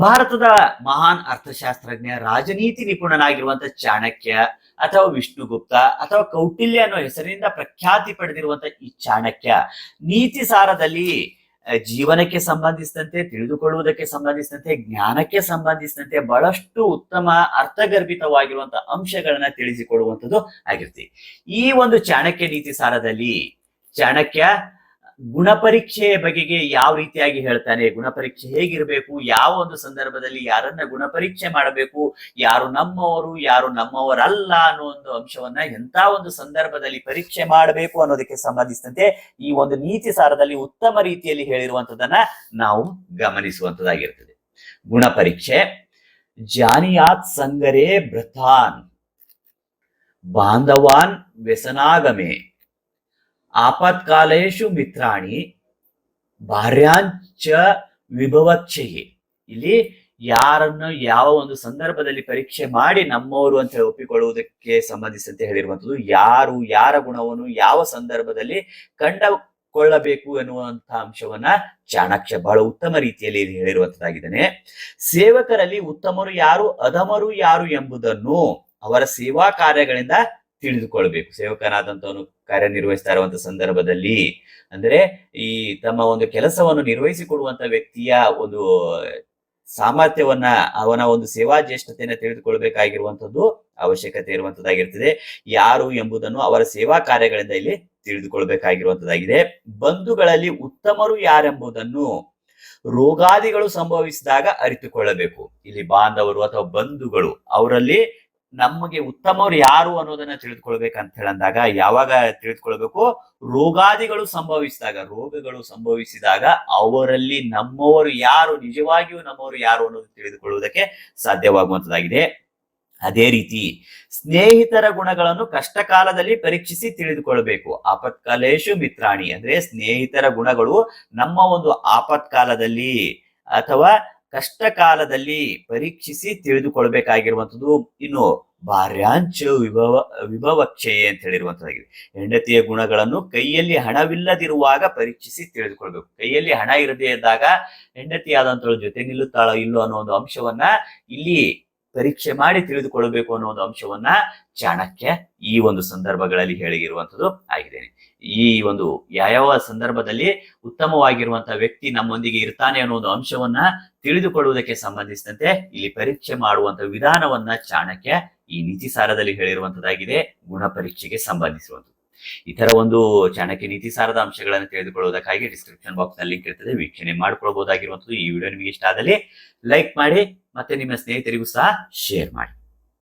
ಭಾರತದ ಮಹಾನ್ ಅರ್ಥಶಾಸ್ತ್ರಜ್ಞ, ರಾಜನೀತಿ ನಿಪುಣನಾಗಿರುವಂತ ಚಾಣಕ್ಯ ಅಥವಾ ವಿಷ್ಣುಗುಪ್ತ ಅಥವಾ ಕೌಟಿಲ್ಯ ಅನ್ನೋ ಹೆಸರಿನಿಂದ ಪ್ರಖ್ಯಾತಿ ಪಡೆದಿರುವಂತ ಈ ಚಾಣಕ್ಯ, ನೀತಿ ಸಾರದಲ್ಲಿ ಜೀವನಕ್ಕೆ ಸಂಬಂಧಿಸಿದಂತೆ, ತಿಳಿದುಕೊಳ್ಳುವುದಕ್ಕೆ ಸಂಬಂಧಿಸಿದಂತೆ, ಜ್ಞಾನಕ್ಕೆ ಸಂಬಂಧಿಸಿದಂತೆ ಬಹಳಷ್ಟು ಉತ್ತಮ ಅರ್ಥಗರ್ಭಿತವಾಗಿರುವಂತಹ ಅಂಶಗಳನ್ನ ತಿಳಿಸಿಕೊಡುವಂಥದ್ದು ಆಗಿರ್ತಿ ಈ ಒಂದು ಚಾಣಕ್ಯ ನೀತಿ ಸಾರದಲ್ಲಿ, ಚಾಣಕ್ಯ ಗುಣಪರೀಕ್ಷೆಯ ಬಗೆಗೆ ಯಾವ ರೀತಿಯಾಗಿ ಹೇಳ್ತಾನೆ? ಗುಣಪರೀಕ್ಷೆ ಹೇಗಿರಬೇಕು? ಯಾವ ಒಂದು ಸಂದರ್ಭದಲ್ಲಿ ಯಾರನ್ನ ಗುಣಪರೀಕ್ಷೆ ಮಾಡಬೇಕು? ಯಾರು ನಮ್ಮವರು, ಯಾರು ನಮ್ಮವರಲ್ಲ ಅನ್ನೋ ಒಂದು ಅಂಶವನ್ನ ಎಂತ ಒಂದು ಸಂದರ್ಭದಲ್ಲಿ ಪರೀಕ್ಷೆ ಮಾಡಬೇಕು ಅನ್ನೋದಕ್ಕೆ ಸಂಬಂಧಿಸಿದಂತೆ ಈ ಒಂದು ನೀತಿ ಸಾರದಲ್ಲಿ ಉತ್ತಮ ರೀತಿಯಲ್ಲಿ ಹೇಳಿರುವಂತದನ್ನ ನಾವು ಗಮನಿಸುವಂತದ್ದಾಗಿರ್ತದೆ ಗುಣಪರೀಕ್ಷೆ, ಜಾನಿಯಾತ್ ಸಂಗರೇ ಭೃತಾನ್ ಬಾಂಧವಾನ್ ವ್ಯಸನಾಗಮೆ. ಆಪತ್ಕಾಲೇಶು ಮಿತ್ರಾಣಿ ಭಾರ್ಯಾಂಚ ವಿಭವಕ್ಷಯೆ. ಇಲ್ಲಿ ಯಾರನ್ನು ಯಾವ ಒಂದು ಸಂದರ್ಭದಲ್ಲಿ ಪರೀಕ್ಷೆ ಮಾಡಿ ನಮ್ಮವರು ಅಂತ ಹೇಳಿ ಒಪ್ಪಿಕೊಳ್ಳುವುದಕ್ಕೆ ಸಂಬಂಧಿಸಿದಂತೆ ಹೇಳಿರುವಂಥದ್ದು, ಯಾರು, ಯಾರ ಗುಣವನ್ನು ಯಾವ ಸಂದರ್ಭದಲ್ಲಿ ಕಂಡುಕೊಳ್ಳಬೇಕು ಎನ್ನುವಂತಹ ಅಂಶವನ್ನ ಚಾಣಕ್ಯ ಬಹಳ ಉತ್ತಮ ರೀತಿಯಲ್ಲಿ ಹೇಳಿರುವಂತದ್ದಾಗಿದ್ದಾನೆ ಸೇವಕರಲ್ಲಿ ಉತ್ತಮರು ಯಾರು, ಅಧಮರು ಯಾರು ಎಂಬುದನ್ನು ಅವರ ಸೇವಾ ಕಾರ್ಯಗಳಿಂದ ತಿಳಿದುಕೊಳ್ಬೇಕು. ಸೇವಕನಾದಂತವನು ಕಾರ್ಯನಿರ್ವಹಿಸ್ತಾ ಇರುವಂತ ಸಂದರ್ಭದಲ್ಲಿ ಅಂದ್ರೆ ಈ ತಮ್ಮ ಒಂದು ಕೆಲಸವನ್ನು ನಿರ್ವಹಿಸಿಕೊಡುವಂತ ವ್ಯಕ್ತಿಯ ಒಂದು ಸಾಮರ್ಥ್ಯವನ್ನ ಅವನ ಒಂದು ಸೇವಾ ಜ್ಯೇಷ್ಠತೆಯನ್ನ ತಿಳಿದುಕೊಳ್ಬೇಕಾಗಿರುವಂತದ್ದು ಅವಶ್ಯಕತೆ ಇರುವಂತದ್ದಾಗಿರ್ತದೆ ಯಾರು ಎಂಬುದನ್ನು ಅವರ ಸೇವಾ ಕಾರ್ಯಗಳಿಂದ ಇಲ್ಲಿ ತಿಳಿದುಕೊಳ್ಬೇಕಾಗಿರುವಂತದ್ದಾಗಿದೆ ಬಂಧುಗಳಲ್ಲಿ ಉತ್ತಮರು ಯಾರೆಂಬುದನ್ನು ರೋಗಾದಿಗಳು ಸಂಭವಿಸಿದಾಗ ಅರಿತುಕೊಳ್ಳಬೇಕು. ಇಲ್ಲಿ ಬಾಂಧವರು ಅಥವಾ ಬಂಧುಗಳು ಅವರಲ್ಲಿ ನಮಗೆ ಉತ್ತಮವ್ರು ಯಾರು ಅನ್ನೋದನ್ನ ತಿಳಿದುಕೊಳ್ಬೇಕಂತ ಹೇಳಂದಾಗ ಯಾವಾಗ ತಿಳಿದುಕೊಳ್ಬೇಕು? ರೋಗಾದಿಗಳು ಸಂಭವಿಸಿದಾಗ, ರೋಗಗಳು ಸಂಭವಿಸಿದಾಗ ಅವರಲ್ಲಿ ನಮ್ಮವರು ಯಾರು, ನಿಜವಾಗಿಯೂ ನಮ್ಮವರು ಯಾರು ಅನ್ನೋದು ತಿಳಿದುಕೊಳ್ಳುವುದಕ್ಕೆ ಸಾಧ್ಯವಾಗುವಂತದಾಗಿದೆ. ಅದೇ ರೀತಿ ಸ್ನೇಹಿತರ ಗುಣಗಳನ್ನು ಕಷ್ಟ ಕಾಲದಲ್ಲಿ ಪರೀಕ್ಷಿಸಿ ತಿಳಿದುಕೊಳ್ಬೇಕು. ಆಪತ್ಕಾಲೇಶು ಮಿತ್ರಾಣಿ ಅಂದ್ರೆ ಸ್ನೇಹಿತರ ಗುಣಗಳು ನಮ್ಮ ಒಂದು ಆಪತ್ಕಾಲದಲ್ಲಿ ಅಥವಾ ಕಷ್ಟ ಕಾಲದಲ್ಲಿ ಪರೀಕ್ಷಿಸಿ ತಿಳಿದುಕೊಳ್ಬೇಕಾಗಿರುವಂಥದ್ದು ಇನ್ನು ಭಾರ್ಯಾಂಚ ವಿಭವ, ವಿಭವಕ್ಷೆ ಅಂತ ಹೇಳಿರುವಂತದ್ದಾಗಿದೆ ಹೆಂಡತಿಯ ಗುಣಗಳನ್ನು ಕೈಯಲ್ಲಿ ಹಣವಿಲ್ಲದಿರುವಾಗ ಪರೀಕ್ಷಿಸಿ ತಿಳಿದುಕೊಳ್ಬೇಕು. ಕೈಯಲ್ಲಿ ಹಣ ಇರದೇ ಇದ್ದಾಗ ಹೆಂಡತಿಯಾದಂಥ ಜೊತೆ ನಿಲ್ಲುತ್ತಾಳೋ ಇಲ್ಲೋ ಅನ್ನೋ ಒಂದು ಅಂಶವನ್ನ ಇಲ್ಲಿ ಪರೀಕ್ಷೆ ಮಾಡಿ ತಿಳಿದುಕೊಳ್ಳಬೇಕು ಅನ್ನೋ ಒಂದು ಅಂಶವನ್ನ ಚಾಣಕ್ಯ ಈ ಒಂದು ಸಂದರ್ಭಗಳಲ್ಲಿ ಹೇಳಿರುವಂಥದ್ದು ಆಗಿದ್ದೇನೆ. ಈ ಒಂದು ಯಾವ ಸಂದರ್ಭದಲ್ಲಿ ಉತ್ತಮವಾಗಿರುವಂತಹ ವ್ಯಕ್ತಿ ನಮ್ಮೊಂದಿಗೆ ಇರ್ತಾನೆ ಅನ್ನೋ ಒಂದು ಅಂಶವನ್ನ ತಿಳಿದುಕೊಳ್ಳುವುದಕ್ಕೆ ಸಂಬಂಧಿಸಿದಂತೆ ಇಲ್ಲಿ ಪರೀಕ್ಷೆ ಮಾಡುವಂತ ವಿಧಾನವನ್ನ ಚಾಣಕ್ಯ ಈ ನೀತಿ ಸಾರದಲ್ಲಿ ಹೇಳಿರುವಂತದ್ದಾಗಿದೆ ಗುಣ ಪರೀಕ್ಷೆಗೆ ಈ ತರ ಒಂದು ಚಾಣಕ್ಯ ನೀತಿ ಸಾರದ ಅಂಶಗಳನ್ನು ತಿಳಿದುಕೊಳ್ಳುವುದಕ್ಕಾಗಿ ಡಿಸ್ಕ್ರಿಪ್ಷನ್ ಬಾಕ್ಸ್ನಲ್ಲಿ ಲಿಂಕ್ ಇರ್ತದೆ. ವೀಕ್ಷಣೆ ಮಾಡ್ಕೊಳ್ಬಹುದಾಗಿರುವಂತದ್ದು ಈ ವಿಡಿಯೋ ನಿಮಗೆ ಇಷ್ಟ ಆದಲ್ಲಿ ಲೈಕ್ ಮಾಡಿ ಮತ್ತೆ ನಿಮ್ಮ ಸ್ನೇಹಿತರಿಗೂ ಸಹ ಶೇರ್ ಮಾಡಿ.